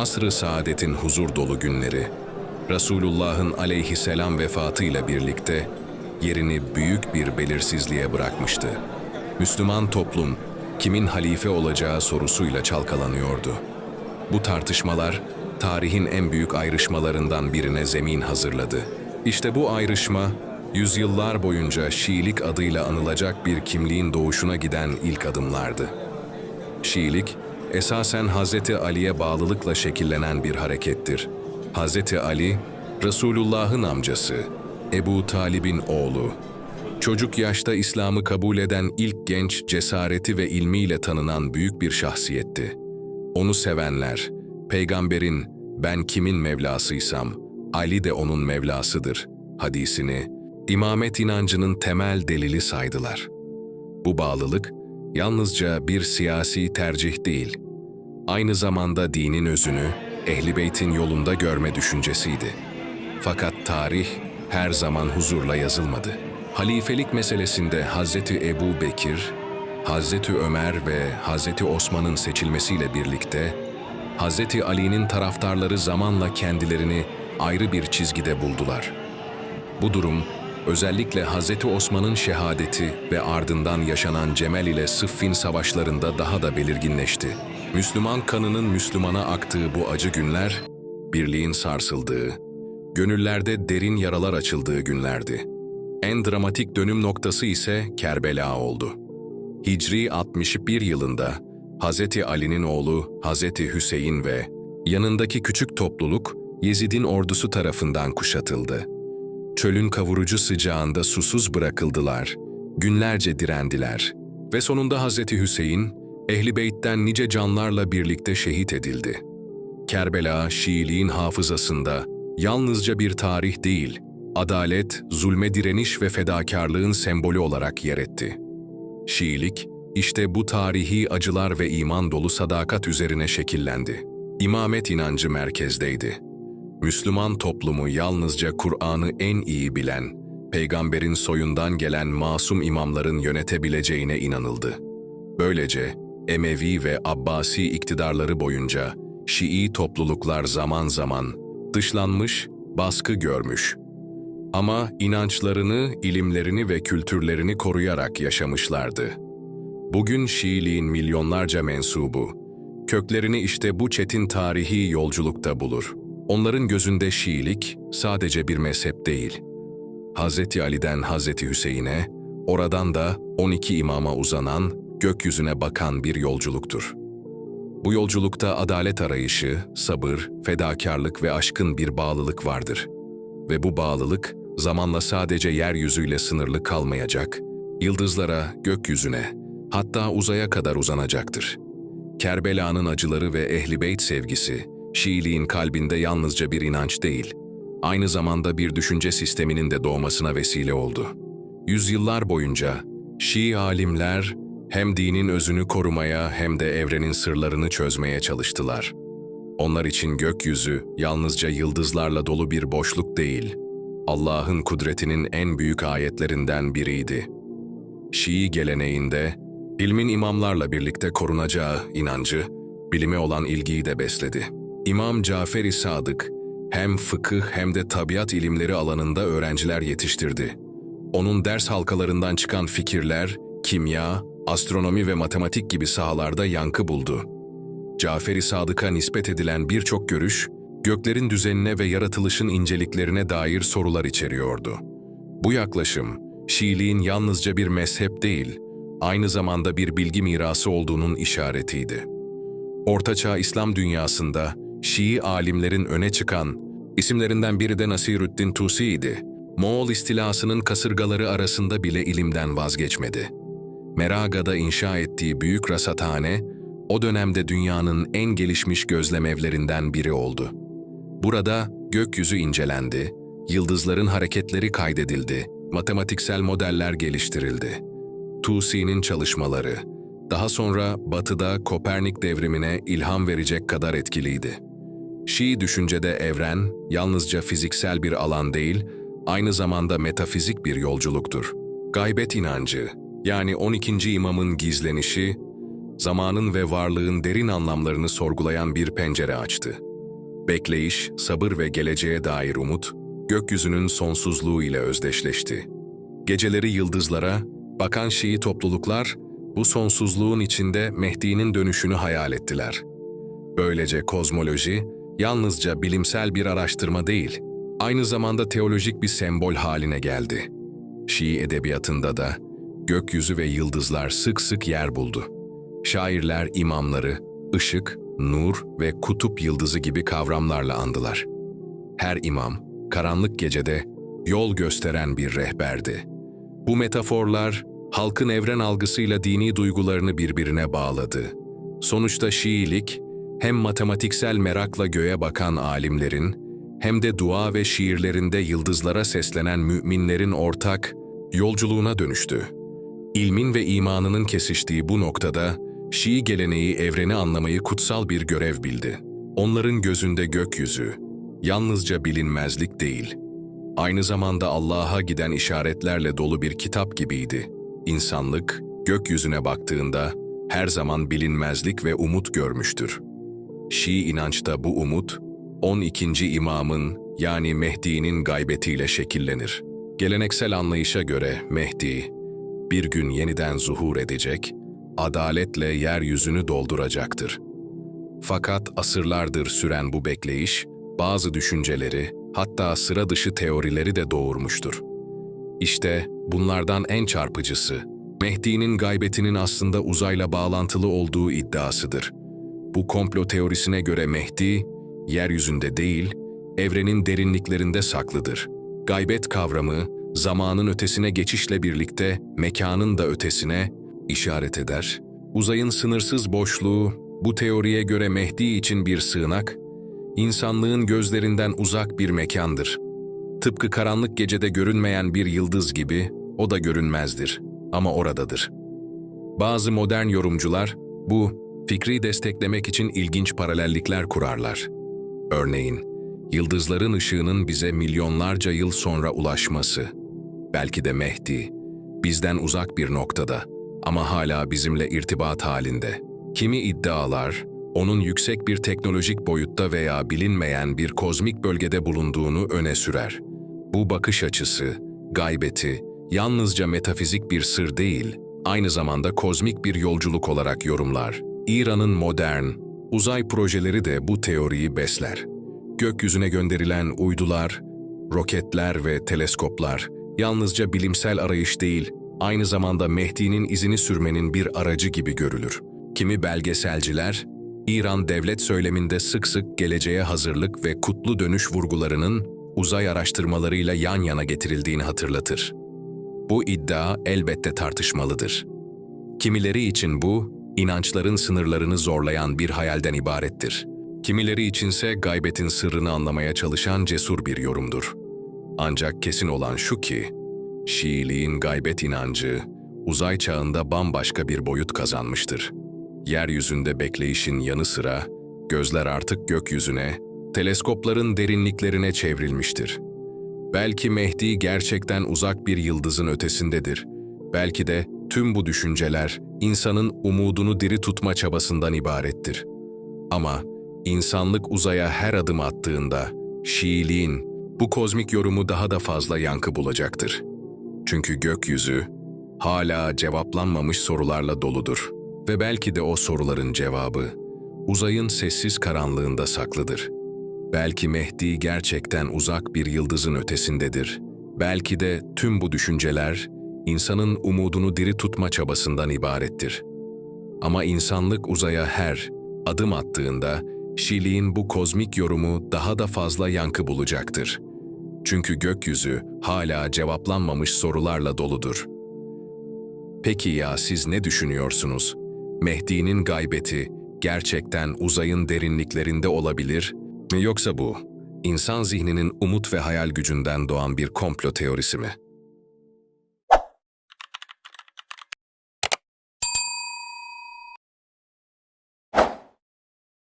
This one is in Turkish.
asr-ı saadetin huzur dolu günleri, Resulullah'ın aleyhisselam vefatıyla birlikte yerini büyük bir belirsizliğe bırakmıştı. Müslüman toplum kimin halife olacağı sorusuyla çalkalanıyordu. Bu tartışmalar tarihin en büyük ayrışmalarından birine zemin hazırladı. İşte bu ayrışma yüzyıllar boyunca Şiilik adıyla anılacak bir kimliğin doğuşuna giden ilk adımlardı. Şiilik, esasen Hazreti Ali'ye bağlılıkla şekillenen bir harekettir. Hazreti Ali, Resulullah'ın amcası, Ebu Talib'in oğlu. Çocuk yaşta İslam'ı kabul eden ilk genç cesareti ve ilmiyle tanınan büyük bir şahsiyetti. Onu sevenler, peygamberin ben kimin Mevlasıysam, Ali de onun Mevlasıdır hadisini, imamet inancının temel delili saydılar. Bu bağlılık, yalnızca bir siyasi tercih değil, aynı zamanda dinin özünü, Ehli Beyt'in yolunda görme düşüncesiydi. Fakat tarih her zaman huzurla yazılmadı. Halifelik meselesinde Hazreti Ebu Bekir, Hazreti Ömer ve Hazreti Osman'ın seçilmesiyle birlikte, Hazreti Ali'nin taraftarları zamanla kendilerini ayrı bir çizgide buldular. Bu durum, özellikle Hazreti Osman'ın şehadeti ve ardından yaşanan Cemel ile Sıffin savaşlarında daha da belirginleşti. Müslüman kanının Müslümana aktığı bu acı günler, birliğin sarsıldığı, gönüllerde derin yaralar açıldığı günlerdi. En dramatik dönüm noktası ise Kerbela oldu. Hicri 61 yılında Hazreti Ali'nin oğlu Hazreti Hüseyin ve yanındaki küçük topluluk Yezid'in ordusu tarafından kuşatıldı. Çölün kavurucu sıcağında susuz bırakıldılar, günlerce direndiler ve sonunda Hazreti Hüseyin, Ehli Beyt'ten nice canlarla birlikte şehit edildi. Kerbela, Şiiliğin hafızasında yalnızca bir tarih değil, adalet, zulme direniş ve fedakarlığın sembolü olarak yer etti. Şiilik, işte bu tarihi acılar ve iman dolu sadakat üzerine şekillendi. İmamet inancı merkezdeydi. Müslüman toplumu yalnızca Kur'an'ı en iyi bilen, peygamberin soyundan gelen masum imamların yönetebileceğine inanıldı. Böylece Emevi ve Abbasi iktidarları boyunca Şii topluluklar zaman zaman dışlanmış, baskı görmüş. Ama inançlarını, ilimlerini ve kültürlerini koruyarak yaşamışlardı. Bugün Şiiliğin milyonlarca mensubu, köklerini işte bu çetin tarihi yolculukta bulur. Onların gözünde Şiilik sadece bir mezhep değil. Hz. Ali'den Hz. Hüseyin'e, oradan da 12 imama uzanan, gökyüzüne bakan bir yolculuktur. Bu yolculukta adalet arayışı, sabır, fedakarlık ve aşkın bir bağlılık vardır. Ve bu bağlılık zamanla sadece yeryüzüyle sınırlı kalmayacak, yıldızlara, gökyüzüne, hatta uzaya kadar uzanacaktır. Kerbela'nın acıları ve Ehli Beyt sevgisi, Şiiliğin kalbinde yalnızca bir inanç değil, aynı zamanda bir düşünce sisteminin de doğmasına vesile oldu. Yüzyıllar boyunca Şii alimler hem dinin özünü korumaya hem de evrenin sırlarını çözmeye çalıştılar. Onlar için gökyüzü yalnızca yıldızlarla dolu bir boşluk değil, Allah'ın kudretinin en büyük ayetlerinden biriydi. Şii geleneğinde ilmin imamlarla birlikte korunacağı inancı, bilime olan ilgiyi de besledi. İmam Cafer-i Sadık hem fıkıh hem de tabiat ilimleri alanında öğrenciler yetiştirdi. Onun ders halkalarından çıkan fikirler, kimya, astronomi ve matematik gibi sahalarda yankı buldu. Cafer-i Sadık'a nispet edilen birçok görüş, göklerin düzenine ve yaratılışın inceliklerine dair sorular içeriyordu. Bu yaklaşım, Şiiliğin yalnızca bir mezhep değil, aynı zamanda bir bilgi mirası olduğunun işaretiydi. Ortaçağ İslam dünyasında Şii alimlerin öne çıkan, isimlerinden biri de Nasirüddin Tusi'ydi. Moğol istilasının kasırgaları arasında bile ilimden vazgeçmedi. Meraga'da inşa ettiği büyük rasathane, o dönemde dünyanın en gelişmiş gözlemevlerinden biri oldu. Burada gökyüzü incelendi, yıldızların hareketleri kaydedildi, matematiksel modeller geliştirildi. Tusi'nin çalışmaları, daha sonra Batı'da Kopernik devrimine ilham verecek kadar etkiliydi. Şii düşüncede evren yalnızca fiziksel bir alan değil, aynı zamanda metafizik bir yolculuktur. Gaybet inancı, yani 12. imamın gizlenişi, zamanın ve varlığın derin anlamlarını sorgulayan bir pencere açtı. Bekleyiş, sabır ve geleceğe dair umut, gökyüzünün sonsuzluğu ile özdeşleşti. Geceleri yıldızlara, bakan Şii topluluklar, bu sonsuzluğun içinde Mehdi'nin dönüşünü hayal ettiler. Böylece kozmoloji, yalnızca bilimsel bir araştırma değil, aynı zamanda teolojik bir sembol haline geldi. Şii edebiyatında da gökyüzü ve yıldızlar sık sık yer buldu. Şairler imamları, ışık, nur ve kutup yıldızı gibi kavramlarla andılar. Her imam, karanlık gecede yol gösteren bir rehberdi. Bu metaforlar, halkın evren algısıyla dini duygularını birbirine bağladı. Sonuçta Şiilik, hem matematiksel merakla göğe bakan alimlerin, hem de dua ve şiirlerinde yıldızlara seslenen müminlerin ortak yolculuğuna dönüştü. İlmin ve imanının kesiştiği bu noktada, Şii geleneği evreni anlamayı kutsal bir görev bildi. Onların gözünde gökyüzü, yalnızca bilinmezlik değil, aynı zamanda Allah'a giden işaretlerle dolu bir kitap gibiydi. İnsanlık, gökyüzüne baktığında her zaman bilinmezlik ve umut görmüştür. Şii inançta bu umut, 12. imamın yani Mehdi'nin gaybetiyle şekillenir. Geleneksel anlayışa göre Mehdi, bir gün yeniden zuhur edecek, adaletle yeryüzünü dolduracaktır. Fakat asırlardır süren bu bekleyiş, bazı düşünceleri, hatta sıra dışı teorileri de doğurmuştur. İşte bunlardan en çarpıcısı, Mehdi'nin gaybetinin aslında uzayla bağlantılı olduğu iddiasıdır. Bu komplo teorisine göre Mehdi, yeryüzünde değil, evrenin derinliklerinde saklıdır. Gaybet kavramı, zamanın ötesine geçişle birlikte mekanın da ötesine işaret eder. Uzayın sınırsız boşluğu, bu teoriye göre Mehdi için bir sığınak, insanlığın gözlerinden uzak bir mekandır. Tıpkı karanlık gecede görünmeyen bir yıldız gibi, o da görünmezdir ama oradadır. Bazı modern yorumcular, bu fikri desteklemek için ilginç paralellikler kurarlar. Örneğin, yıldızların ışığının bize milyonlarca yıl sonra ulaşması, belki de Mehdi, bizden uzak bir noktada ama hala bizimle irtibat halinde. Kimi iddialar, onun yüksek bir teknolojik boyutta veya bilinmeyen bir kozmik bölgede bulunduğunu öne sürer. Bu bakış açısı, gaybeti, yalnızca metafizik bir sır değil, aynı zamanda kozmik bir yolculuk olarak yorumlar. İran'ın modern, uzay projeleri de bu teoriyi besler. Gökyüzüne gönderilen uydular, roketler ve teleskoplar yalnızca bilimsel arayış değil, aynı zamanda Mehdi'nin izini sürmenin bir aracı gibi görülür. Kimi belgeselciler, İran devlet söyleminde sık sık geleceğe hazırlık ve kutlu dönüş vurgularının uzay araştırmalarıyla yan yana getirildiğini hatırlatır. Bu iddia elbette tartışmalıdır. Kimileri için bu, inançların sınırlarını zorlayan bir hayalden ibarettir. Kimileri içinse gaybetin sırrını anlamaya çalışan cesur bir yorumdur. Ancak kesin olan şu ki, Şiiliğin gaybet inancı, uzay çağında bambaşka bir boyut kazanmıştır. Yeryüzünde bekleyişin yanı sıra, gözler artık gökyüzüne, teleskopların derinliklerine çevrilmiştir. Belki Mehdi gerçekten uzak bir yıldızın ötesindedir. Belki de tüm bu düşünceler insanın umudunu diri tutma çabasından ibarettir. Ama insanlık uzaya her adım attığında Şiiliğin bu kozmik yorumu daha da fazla yankı bulacaktır. Çünkü gökyüzü hala cevaplanmamış sorularla doludur ve belki de o soruların cevabı uzayın sessiz karanlığında saklıdır. Belki Mehdi gerçekten uzak bir yıldızın ötesindedir. Belki de tüm bu düşünceler insanın umudunu diri tutma çabasından ibarettir. Ama insanlık uzaya her adım attığında Şili'nin bu kozmik yorumu daha da fazla yankı bulacaktır. Çünkü gökyüzü hala cevaplanmamış sorularla doludur. Peki ya siz ne düşünüyorsunuz? Mehdi'nin gaybeti gerçekten uzayın derinliklerinde olabilir mi yoksa bu insan zihninin umut ve hayal gücünden doğan bir komplo teorisi mi?